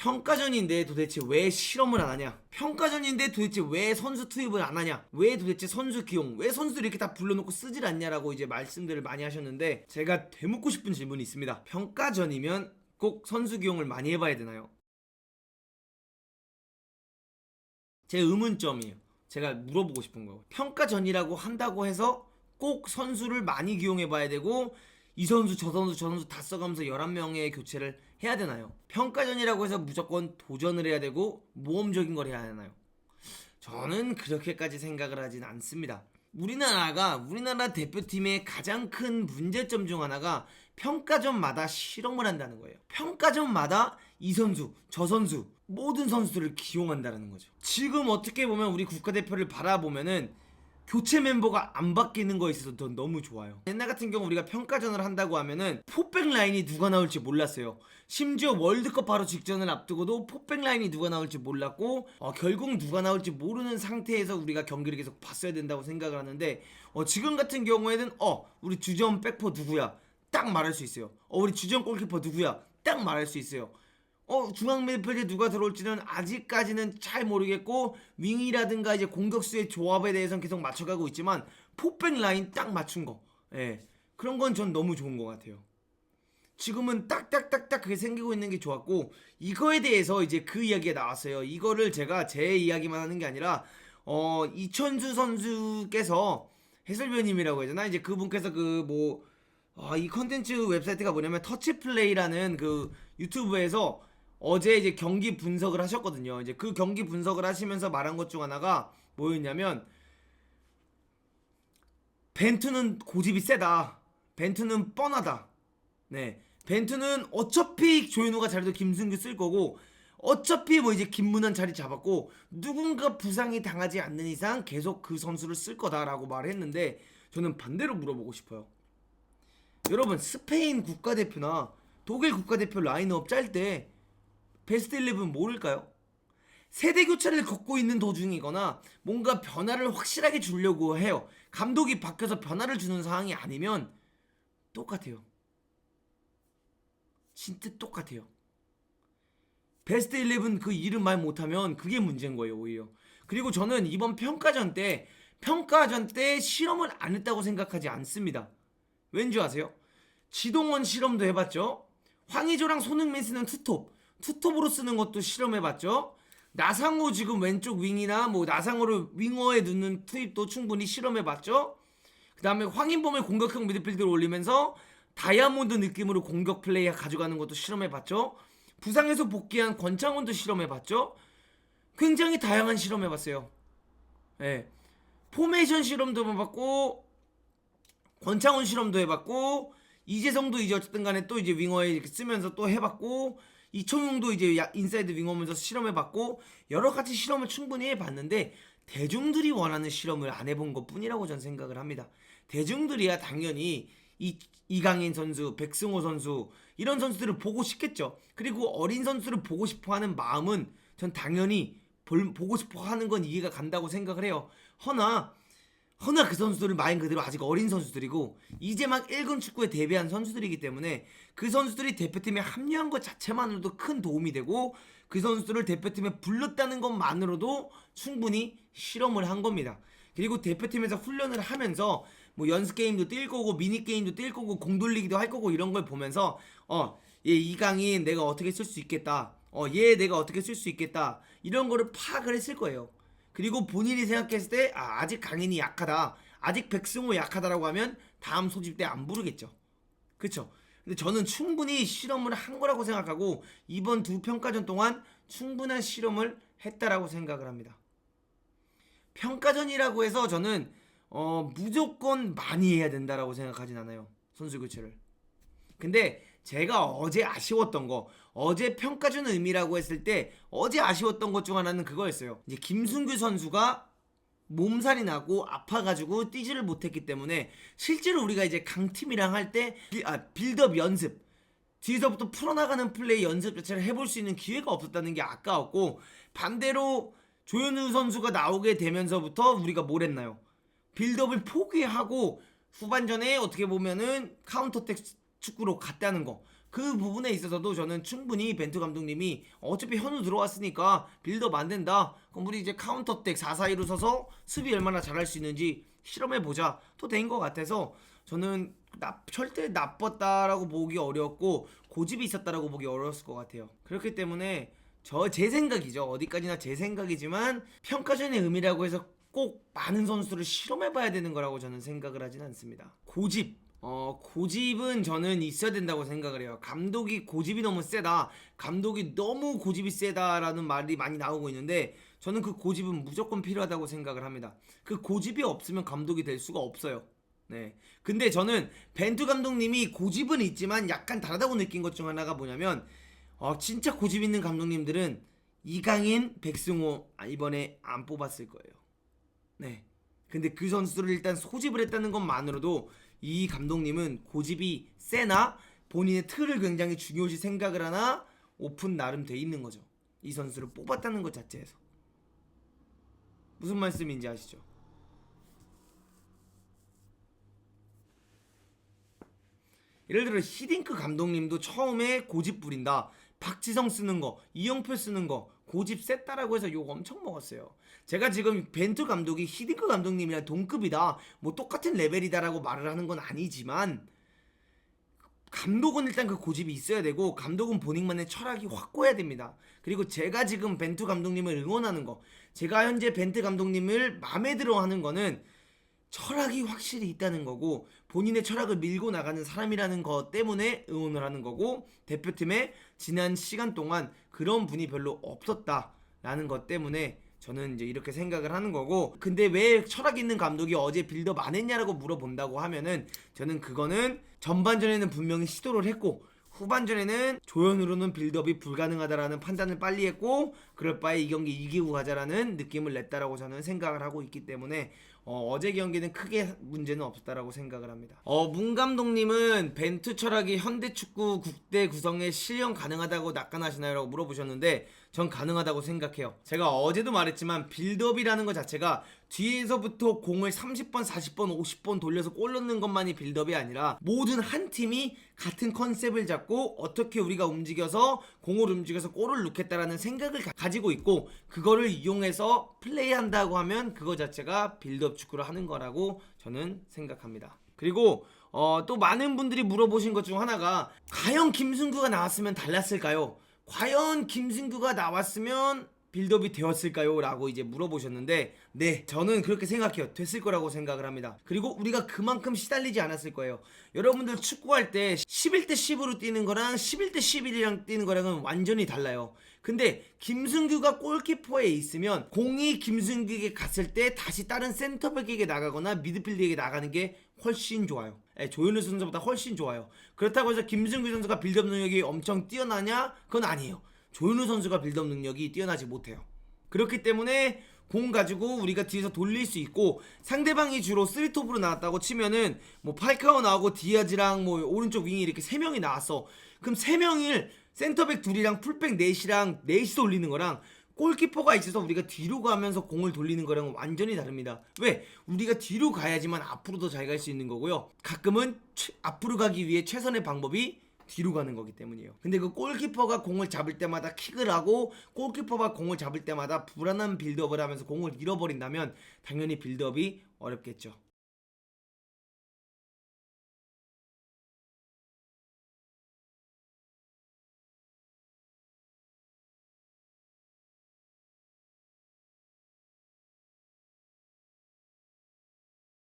평가전인데 도대체 왜 실험을 안 하냐? 평가전인데 도대체 왜 선수 투입을 안 하냐? 왜 도대체 선수 기용, 왜 선수들 이렇게 다 불러놓고 쓰질 않냐라고 이제 말씀들을 많이 하셨는데 제가 되묻고 싶은 질문이 있습니다. 평가전이면 꼭 선수 기용을 많이 해봐야 되나요? 제 의문점이에요. 제가 물어보고 싶은 거. 평가전이라고 한다고 해서 꼭 선수를 많이 기용해봐야 되고 이 선수 저 선수 저 선수 다 써가면서 11명의 교체를 해야 되나요? 평가전이라고 해서 무조건 도전을 해야 되고 모험적인 걸 해야 하나요? 저는 그렇게까지 생각을 하진 않습니다. 우리나라가 우리나라 대표팀의 가장 큰 문제점 중 하나가 평가전마다 실험을 한다는 거예요. 평가전마다 이 선수, 저 선수, 모든 선수들을 기용한다는 거죠. 지금 어떻게 보면 우리 국가대표를 바라보면은 교체 멤버가 안 바뀌는 거에 있어서 전 너무 좋아요. 옛날 같은 경우 우리가 평가전을 한다고 하면은 포백 라인이 누가 나올지 몰랐어요. 심지어 월드컵 바로 직전을 앞두고도 포백 라인이 누가 나올지 몰랐고 어, 결국 누가 나올지 모르는 상태에서 우리가 경기를 계속 봤어야 된다고 생각을 하는데 어, 지금 같은 경우에는 어 우리 주전 백퍼 누구야 딱 말할 수 있어요. 어 우리 주전 골키퍼 누구야 딱 말할 수 있어요. 어 중앙 미드필드에 누가 들어올지는 아직까지는 잘 모르겠고 윙이라든가 이제 공격수의 조합에 대해서는 계속 맞춰가고 있지만 포백 라인 딱 맞춘 거, 예 그런 건 전 너무 좋은 것 같아요. 지금은 딱딱딱딱 그게 생기고 있는 게 좋았고 이거에 대해서 이제 그 이야기가 나왔어요. 이거를 제가 제 이야기만 하는 게 아니라 어 이천수 선수께서 해설위원님이라고 되나 이제 그분께서 그뭐 아, 이 컨텐츠 웹사이트가 뭐냐면 터치플레이라는 그 유튜브에서 어제 이제 경기 분석을 하셨거든요. 이제 그 경기 분석을 하시면서 말한 것 중 하나가 뭐였냐면 벤투는 고집이 세다. 벤투는 뻔하다. 네. 벤투는 어차피 조현우가 자리도 김승규 쓸 거고 어차피 뭐 이제 김문환 자리 잡았고 누군가 부상이 당하지 않는 이상 계속 그 선수를 쓸 거다라고 말했는데 저는 반대로 물어보고 싶어요. 여러분 스페인 국가대표나 독일 국가대표 라인업 짤 때 베스트 11 모를까요? 세대 교체를 걷고 있는 도중이거나 뭔가 변화를 확실하게 주려고 해요. 감독이 바뀌어서 변화를 주는 상황이 아니면 똑같아요. 진짜 똑같아요. 베스트 11 그 이름 말 못하면 그게 문제인 거예요, 오히려. 그리고 저는 이번 평가전 때, 평가전 때 실험을 안 했다고 생각하지 않습니다. 왠지 아세요? 지동원 실험도 해봤죠? 황의조랑 손흥민 쓰는 투톱, 투톱으로 쓰는 것도 실험해봤죠? 나상호 지금 왼쪽 윙이나 뭐 나상호를 윙어에 넣는 투입도 충분히 실험해봤죠? 그 다음에 황인범을 공격형 미드필드로 올리면서 다이아몬드 느낌으로 공격 플레이 가져가는 것도 실험해봤죠? 부상에서 복귀한 권창훈도 실험해봤죠? 굉장히 다양한 실험해봤어요. 예. 포메이션 실험도 해봤고, 권창훈 실험도 해봤고, 이재성도 이제 어쨌든 간에 또 이제 윙어에 이렇게 쓰면서 또 해봤고, 이청용도 이제 야- 인사이드 윙어면서 실험해봤고, 여러 가지 실험을 충분히 해봤는데, 대중들이 원하는 실험을 안 해본 것 뿐이라고 저는 생각을 합니다. 대중들이야 당연히 이, 이강인 선수, 백승호 선수, 이런 선수들을 보고 싶겠죠. 그리고 어린 선수를 보고 싶어 하는 마음은 전 당연히 볼- 보고 싶어 하는 건 이해가 간다고 생각을 해요. 허나, 허나 그 선수들은 말 그대로 아직 어린 선수들이고 이제 막 1군 축구에 데뷔한 선수들이기 때문에 그 선수들이 대표팀에 합류한 것 자체만으로도 큰 도움이 되고 그 선수들을 대표팀에 불렀다는 것만으로도 충분히 실험을 한 겁니다. 그리고 대표팀에서 훈련을 하면서 뭐 연습 게임도 뛸 거고 미니 게임도 뛸 거고 공 돌리기도 할 거고 이런 걸 보면서 어 얘 이강인 내가 어떻게 쓸 수 있겠다. 어 얘 내가 어떻게 쓸 수 있겠다. 이런 거를 파악을 했을 거예요. 그리고 본인이 생각했을 때 아, 아직 강인이 약하다. 아직 백승호 약하다라고 하면 다음 소집 때 안 부르겠죠. 그렇죠? 근데 저는 충분히 실험을 한 거라고 생각하고 이번 두 평가전 동안 충분한 실험을 했다라고 생각을 합니다. 평가전이라고 해서 저는 어, 무조건 많이 해야 된다라고 생각하진 않아요. 선수 교체를. 근데 제가 어제 아쉬웠던 거, 어제 평가전 의미라고 했을 때 어제 아쉬웠던 것 중 하나는 그거였어요. 이제 김순규 선수가 몸살이 나고 아파가지고 뛰지를 못했기 때문에 실제로 우리가 이제 강팀이랑 할 때 아, 빌드업 연습 뒤에서부터 풀어나가는 플레이 연습 자체를 해볼 수 있는 기회가 없었다는 게 아까웠고 반대로 조현우 선수가 나오게 되면서부터 우리가 뭘 했나요? 빌드업을 포기하고 후반전에 어떻게 보면은 카운터택 축구로 갔다는 거 그 부분에 있어서도 저는 충분히 벤투 감독님이 어차피 현우 들어왔으니까 빌드업 안 된다. 그럼 우리 이제 카운터백 4-4-2로 서서 수비 얼마나 잘할 수 있는지 실험해 보자. 또 된 것 같아서 저는 나, 절대 나빴다라고 보기 어려웠고 고집이 있었다라고 보기 어려웠을 것 같아요. 그렇기 때문에 저 제 생각이죠. 어디까지나 제 생각이지만 평가전의 의미라고 해서 꼭 많은 선수를 실험해봐야 되는 거라고 저는 생각을 하진 않습니다. 고집. 어, 고집은 저는 있어야 된다고 생각을 해요. 감독이 고집이 너무 세다. 감독이 너무 고집이 세다라는 말이 많이 나오고 있는데 저는 그 고집은 무조건 필요하다고 생각을 합니다. 그 고집이 없으면 감독이 될 수가 없어요. 네. 근데 저는 벤투 감독님이 고집은 있지만 약간 다르다고 느낀 것 중 하나가 뭐냐면 어, 진짜 고집 있는 감독님들은 이강인, 백승호 아, 이번에 안 뽑았을 거예요. 네. 근데 그 선수를 일단 소집을 했다는 것만으로도 이 감독님은 고집이 세나 본인의 틀을 굉장히 중요시 생각을 하나 오픈 나름 돼 있는 거죠. 이 선수를 뽑았다는 것 자체에서. 무슨 말씀인지 아시죠? 예를 들어 히딩크 감독님도 처음에 고집 부린다. 박지성 쓰는 거, 이영표 쓰는 거 고집 셌다라고 해서 욕 엄청 먹었어요. 제가 지금 벤투 감독이 히딩크 감독님이랑 동급이다. 뭐 똑같은 레벨이다라고 말을 하는 건 아니지만 감독은 일단 그 고집이 있어야 되고 감독은 본인만의 철학이 확고해야 됩니다. 그리고 제가 지금 벤투 감독님을 응원하는 거, 제가 현재 벤투 감독님을 마음에 들어 하는 거는 철학이 확실히 있다는 거고 본인의 철학을 밀고 나가는 사람이라는 것 때문에 응원을 하는 거고 대표팀에 지난 시간 동안 그런 분이 별로 없었다라는 것 때문에 저는 이제 이렇게 생각을 하는 거고 근데 왜 철학 있는 감독이 어제 빌드업 안 했냐라고 물어본다고 하면은 저는 그거는 전반전에는 분명히 시도를 했고 후반전에는 조연으로는 빌드업이 불가능하다라는 판단을 빨리 했고 그럴 바에 이 경기 이기고 가자라는 느낌을 냈다라고 저는 생각을 하고 있기 때문에 어, 제 경기는 크게 문제는 없었다라고 생각을 합니다. 어, 문 감독님은 벤투 철학이 현대 축구 국대 구성에 실현 가능하다고 낙관하시나요라고 물어보셨는데 전 가능하다고 생각해요. 제가 어제도 말했지만 빌드업이라는 것 자체가 뒤에서부터 공을 30번, 40번, 50번 돌려서 골 넣는 것만이 빌드업이 아니라 모든 한 팀이 같은 컨셉을 잡고 어떻게 우리가 움직여서 공을 움직여서 골을 넣겠다라는 생각을 가- 가지고 있고 그거를 이용해서 플레이한다고 하면 그거 자체가 빌드업 축구를 하는 거라고 저는 생각합니다. 그리고 어, 또 많은 분들이 물어보신 것 중 하나가 과연 김승구가 나왔으면 달랐을까요? 과연 김승규가 나왔으면 빌드업이 되었을까요? 라고 이제 물어보셨는데 네 저는 그렇게 생각해요 됐을 거라고 생각을 합니다 그리고 우리가 그만큼 시달리지 않았을 거예요 여러분들 축구할 때 11대 10으로 뛰는 거랑 11대 11이랑 뛰는 거랑은 완전히 달라요 근데 김승규가 골키퍼에 있으면 공이 김승규에게 갔을 때 다시 다른 센터백에게 나가거나 미드필드에게 나가는 게 훨씬 좋아요 예, 조현우 선수보다 훨씬 좋아요. 그렇다고 해서 김승규 선수가 빌드업 능력이 엄청 뛰어나냐? 그건 아니에요. 조현우 선수가 빌드업 능력이 뛰어나지 못해요. 그렇기 때문에 공 가지고 우리가 뒤에서 돌릴 수 있고 상대방이 주로 3톱으로 나왔다고 치면은 뭐 팔카오 나오고 디아즈랑 뭐 오른쪽 윙이 이렇게 세 명이 나왔어. 그럼 세 명을 센터백 둘이랑 풀백 넷이랑 넷이서 올리는 거랑 골키퍼가 있어서 우리가 뒤로 가면서 공을 돌리는 거랑은 완전히 다릅니다. 왜? 우리가 뒤로 가야지만 앞으로 더 잘 갈 수 있는 거고요. 가끔은 최- 앞으로 가기 위해 최선의 방법이 뒤로 가는 거기 때문이에요. 근데 그 골키퍼가 공을 잡을 때마다 킥을 하고 골키퍼가 공을 잡을 때마다 불안한 빌드업을 하면서 공을 잃어버린다면 당연히 빌드업이 어렵겠죠.